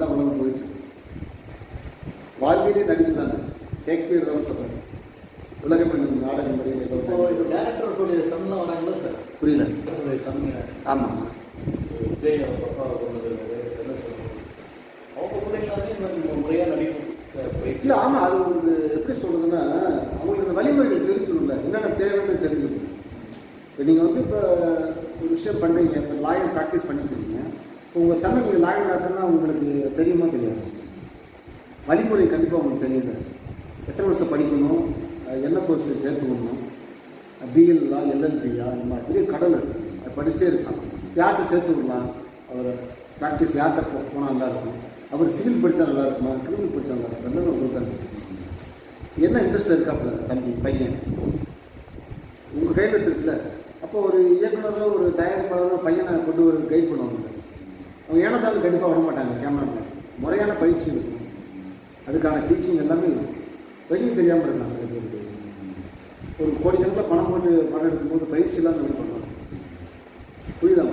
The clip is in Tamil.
தான் உலகம் போயிட்டு. வாழ்வியலே நடிப்பு தானே ஷேக்ஸ்பியர் தான் சொல்கிறார் உலகம் என்னும் நாடகம் வரையில் ஏதோ இப்போ இப்போ டேரக்டருடைய சன்லாம் வராங்களா சார்? புரியல. டேரக்டருடைய சன் ஆமாம் விஜய் அவங்க அப்பா என்ன சொல்லுவாங்க அவங்க முறையாக நடிப்பு இல்லை ஆமாம் அது உங்களுக்கு எப்படி சொல்கிறதுன்னா அவங்களுக்கு அந்த வழிமுறைகள் தெரிஞ்சிடும்ல என்னென்ன தேவைன்னு தெரிஞ்சிடும் இப்போ நீங்கள் வந்து இப்போ ஒரு விஷயம் பண்ணுறீங்க இப்போ லாயர் ப்ராக்டிஸ் பண்ணிட்டு இருக்கீங்க. உங்கள் சண்டை நீங்கள் லாயர் உங்களுக்கு தெரியுமா தெரியாது. வழிமுறை கண்டிப்பாக உங்களுக்கு தெரியல எத்தனை வருஷம் படிக்கணும்? என்ன கோர்ஸ் சேர்த்துக்கணும்? பிஎல்லா எல்எல்பியா இந்த மாதிரி பெரிய கடல் அது. அது படிச்சுட்டே இருக்கலாம் யார்கிட்ட சேர்த்துக்கலாம் அவர் அவரை ப்ராக்டிஸ் யார்கிட்ட போனால் நல்லா இருக்கும்? அவர் சிவில் படித்தா நல்லா இருக்குமா? கிரிமினல் படித்தா நல்லா இருக்கும்? ரெண்டும் உங்களுக்கு தான் என்ன இன்ட்ரெஸ்ட் இருக்காப்புல தம்பி பையன்? உங்கள் கைட்லஸ் இருக்குல்ல. அப்போ ஒரு இயக்குனரோ ஒரு தயாரிப்பாளரோ பையனை கொண்டு ஒரு கைட் பண்ணுவாங்க. அவங்க ஏனதாலும் கண்டிப்பாக விட மாட்டாங்க கேமராமேன் முறையான பயிற்சி இருக்கும். அதுக்கான டீச்சிங் எல்லாமே இருக்கும். வெளியே தெரியாமல் இருக்கலாம் சில பேருக்கு. ஒரு கோடிக்கணக்கில் பணம் போட்டு பணம் எடுக்கும்போது பயிற்சி இல்லாமல் எப்படி பண்ணுவாங்க? புரியுதா